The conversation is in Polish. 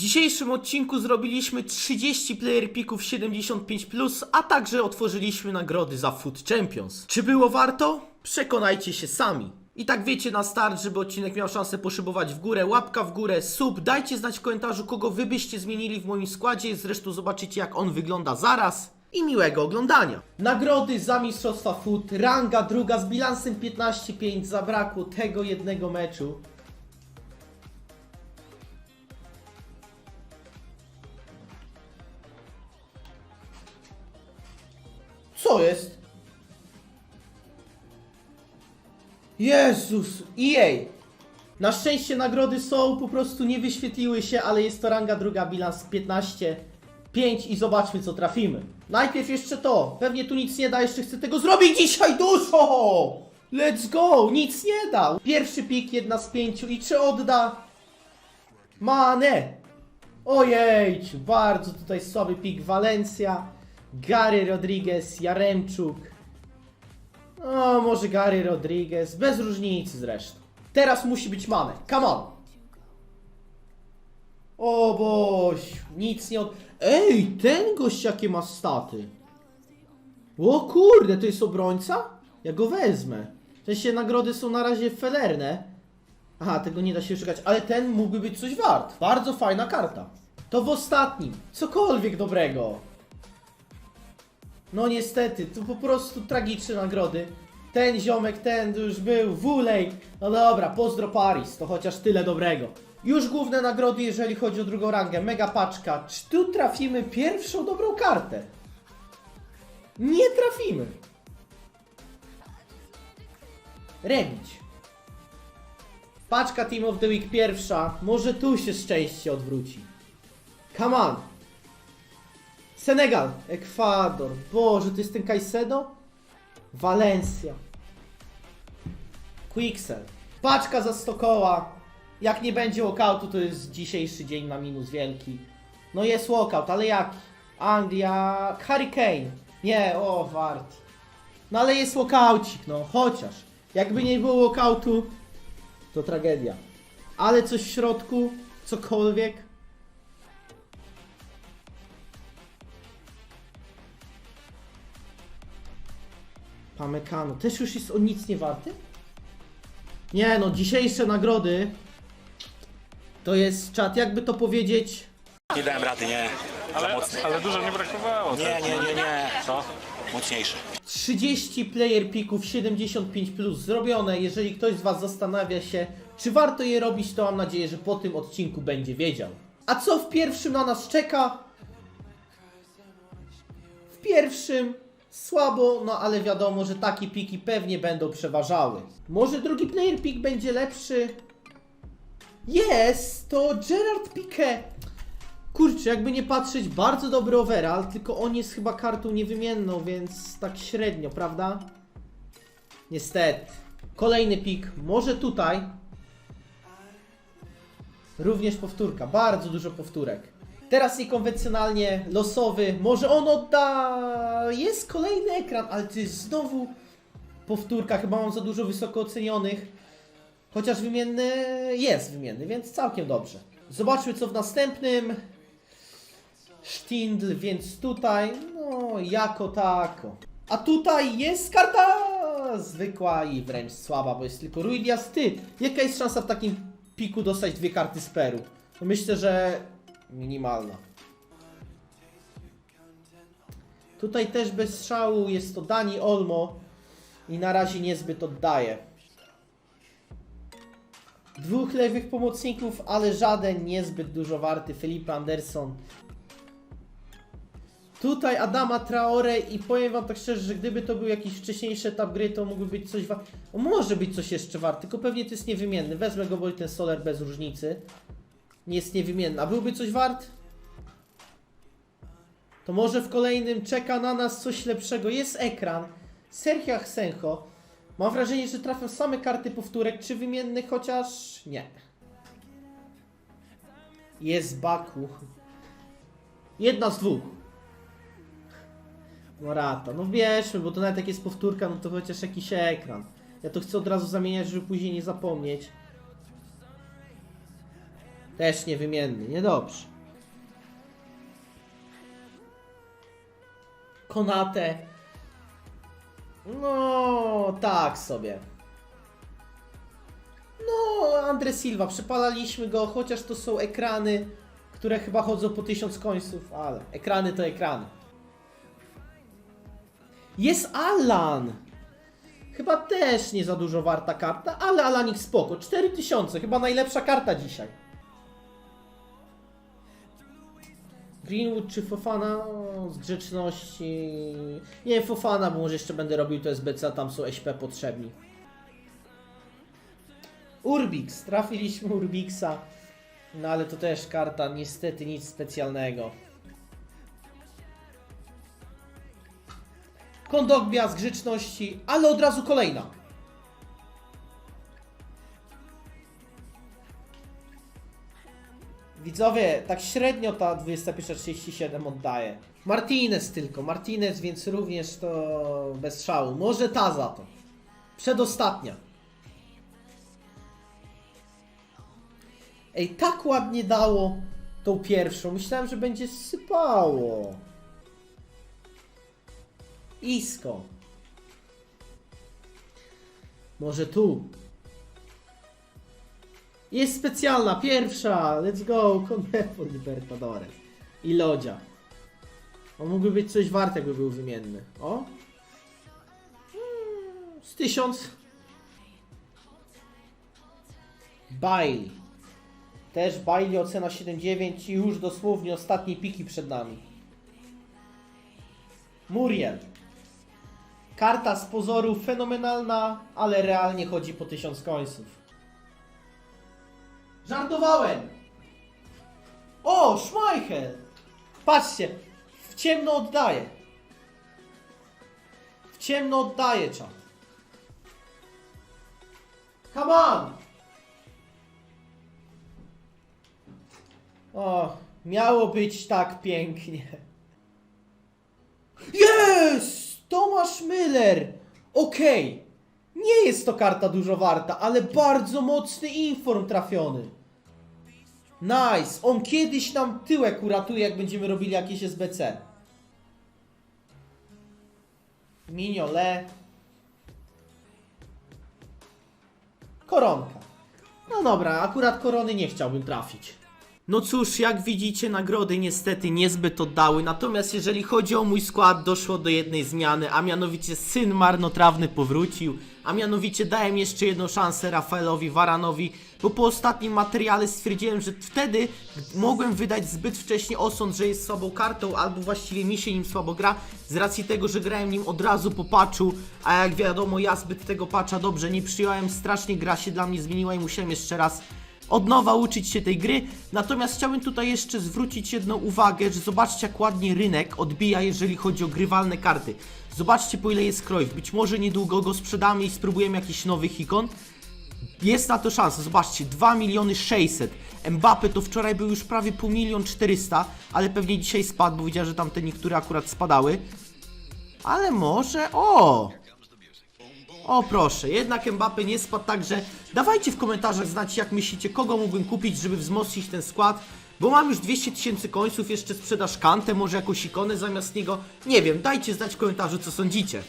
dzisiejszym odcinku zrobiliśmy 30 player picków 75+, a także otworzyliśmy nagrody za Food Champions. Czy było warto? Przekonajcie się sami. I tak wiecie na start, żeby odcinek miał szansę poszybować w górę, łapka w górę, sub, dajcie znać w komentarzu, kogo wy byście zmienili w moim składzie, zresztą zobaczycie jak on wygląda zaraz. I miłego oglądania. Nagrody za Mistrzostwa Food, ranga druga z bilansem 15-5, zabrakło tego jednego meczu. Co jest? Jezus, EA! Na szczęście nagrody są, po prostu nie wyświetliły się, ale jest to ranga druga, bilans 15, 5 i zobaczmy co trafimy. Najpierw jeszcze to, pewnie tu nic nie da, jeszcze chcę tego zrobić dzisiaj dużo! Let's go, nic nie dał. Pierwszy pik, jedna z pięciu i czy odda? Mane! Ojej, bardzo tutaj słaby pik Valencia, Gary Rodriguez, Jaremczuk. O, może Gary Rodriguez, bez różnicy zresztą. Teraz musi być Mane, come on! O boś, nic nie od... Ej, ten gość jakie ma staty. O kurde, to jest obrońca? Ja go wezmę. W sensie nagrody są na razie felerne. Aha, tego nie da się szukać, ale ten mógłby być coś wart. Bardzo fajna karta. To w ostatnim. Cokolwiek dobrego. No niestety, to po prostu tragiczne nagrody. Ten ziomek, ten już był, Wulej. No dobra, pozdro Paris, to chociaż tyle dobrego. Już główne nagrody, jeżeli chodzi o drugą rangę. Mega paczka. Czy tu trafimy pierwszą dobrą kartę? Nie trafimy. Rebić. Paczka Team of the Week pierwsza. Może tu się szczęście odwróci. Come on. Senegal, Ekwador. Boże, to jest ten Caicedo? Valencia. Quicksel. Paczka za 100 koła. Jak nie będzie walkoutu, to jest dzisiejszy dzień na minus wielki. No jest walkout, ale jaki? Anglia, Hurricane. Nie, o, wart. No ale jest walkoucik, no, chociaż. Jakby nie było walkoutu, to tragedia. Ale coś w środku, cokolwiek. Pamekano. Też już jest o nic nie warty? Nie no, dzisiejsze nagrody to jest czat, jakby to powiedzieć. Nie dałem rady, nie. Ale, ale dużo nie brakowało. Nie, tak? nie, nie, nie. Co? Mocniejszy. 30 player pików 75 plus zrobione. Jeżeli ktoś z Was zastanawia się, czy warto je robić, to mam nadzieję, że po tym odcinku będzie wiedział. A co w pierwszym na nas czeka? W pierwszym słabo, no ale wiadomo, że takie piki pewnie będą przeważały. Może drugi player pick będzie lepszy? Jest, to Gerard Piqué. Kurczę, jakby nie patrzeć, bardzo dobry overall, tylko on jest chyba kartą niewymienną, więc tak średnio, prawda? Niestety. Kolejny pik, może tutaj. Również powtórka, bardzo dużo powtórek. Teraz niekonwencjonalnie, losowy, może on odda... Jest kolejny ekran, ale to jest znowu powtórka, chyba mam za dużo wysoko ocenionych. Chociaż wymienny jest wymienny, więc całkiem dobrze. Zobaczmy co w następnym. Sztindl, więc tutaj, no jako tako. A tutaj jest karta zwykła i wręcz słaba, bo jest tylko Ruidias. Ty, jaka jest szansa w takim piku dostać dwie karty z Peru? Myślę, że minimalna. Tutaj też bez szału jest to Dani Olmo i na razie niezbyt oddaje. Dwóch lewych pomocników, ale żaden niezbyt dużo warty. Felipe Anderson. Tutaj Adama Traore i powiem wam tak szczerze, że gdyby to był jakiś wcześniejszy etap gry, to mógłby być coś wart. Może być coś jeszcze wart, tylko pewnie to jest niewymienny. Wezmę go, bo ten Soler bez różnicy. Nie jest niewymienny. A byłby coś wart? To może w kolejnym czeka na nas coś lepszego. Jest ekran. Sergio Sencho. Mam wrażenie, że trafią same karty powtórek, czy wymiennych, chociaż nie. Jest Baku. Jedna z dwóch. Morata. No bierzmy, bo to nawet jak jest powtórka, no to chociaż jakiś ekran. Ja to chcę od razu zamieniać, żeby później nie zapomnieć. Też niewymienny, niedobrze. Konate. No, tak sobie. No, Andre Silva, przepalaliśmy go, chociaż to są ekrany, które chyba chodzą po tysiąc końców, ale ekrany to ekrany. Jest Alan! Chyba też nie za dużo warta karta, ale Alanik spoko. 4000, chyba najlepsza karta dzisiaj. Greenwood czy Fofana? Z grzeczności. Nie, Fofana, bo może jeszcze będę robił to SBC, tam są SP potrzebni. Urbix, trafiliśmy Urbixa. No ale to też karta, niestety nic specjalnego. Kondogbia z grzeczności, ale od razu kolejna. Widzowie, tak średnio ta 21.37 oddaje. Martinez tylko, Martinez, więc również to bez szału. Może ta za to. Przedostatnia. Ej, tak ładnie dało tą pierwszą. Myślałem, że będzie sypało. Isko. Może tu. Jest specjalna, pierwsza. Let's go. Conmebol Libertadores. I Lodzia. On mógłby być coś wart, jakby był wymienny. O. Z tysiąc. Bailey. Też Bailey ocena 7,9 i już dosłownie ostatnie piki przed nami. Muriel. Karta z pozoru fenomenalna, ale realnie chodzi po tysiąc końców. Żartowałem! O, Schmeichel! Patrzcie, w ciemno oddaje. W ciemno oddaje czat. Come on! O, miało być tak pięknie. Jest! Tomasz Müller! Okej. Nie jest to karta dużo warta, ale bardzo mocny inform trafiony. Nice. On kiedyś nam tyłek uratuje, jak będziemy robili jakieś SBC. Mignole. Koronka. No dobra, akurat korony nie chciałbym trafić. No cóż, jak widzicie, nagrody niestety niezbyt oddały, natomiast jeżeli chodzi o mój skład, doszło do jednej zmiany, a mianowicie syn marnotrawny powrócił, a mianowicie dałem jeszcze jedną szansę Rafaelowi Varanowi, bo po ostatnim materiale stwierdziłem, że wtedy mogłem wydać zbyt wcześnie osąd, że jest słabą kartą, albo właściwie mi się nim słabo gra, z racji tego, że grałem nim od razu po patchu, a jak wiadomo, ja zbyt tego patcha dobrze nie przyjąłem, strasznie gra się dla mnie zmieniła i musiałem jeszcze raz od nowa uczyć się tej gry. Natomiast chciałbym tutaj jeszcze zwrócić jedną uwagę, że zobaczcie jak ładnie rynek odbija, jeżeli chodzi o grywalne karty. Zobaczcie po ile jest Cruyff. Być może niedługo go sprzedamy i spróbujemy jakiś nowych ikon. Jest na to szansa, zobaczcie, 2 miliony 600. Mbappe to wczoraj był już prawie pół milion 400, ale pewnie dzisiaj spadł, bo widziałem, że tam te niektóre akurat spadały. Ale może... O! O proszę, jednak Mbappe nie spadł, także dawajcie w komentarzach znać jak myślicie, kogo mógłbym kupić, żeby wzmocnić ten skład, bo mam już 200 tysięcy końców, jeszcze sprzedaż kantę, może jakąś ikonę zamiast niego, nie wiem, dajcie znać w komentarzu co sądzicie.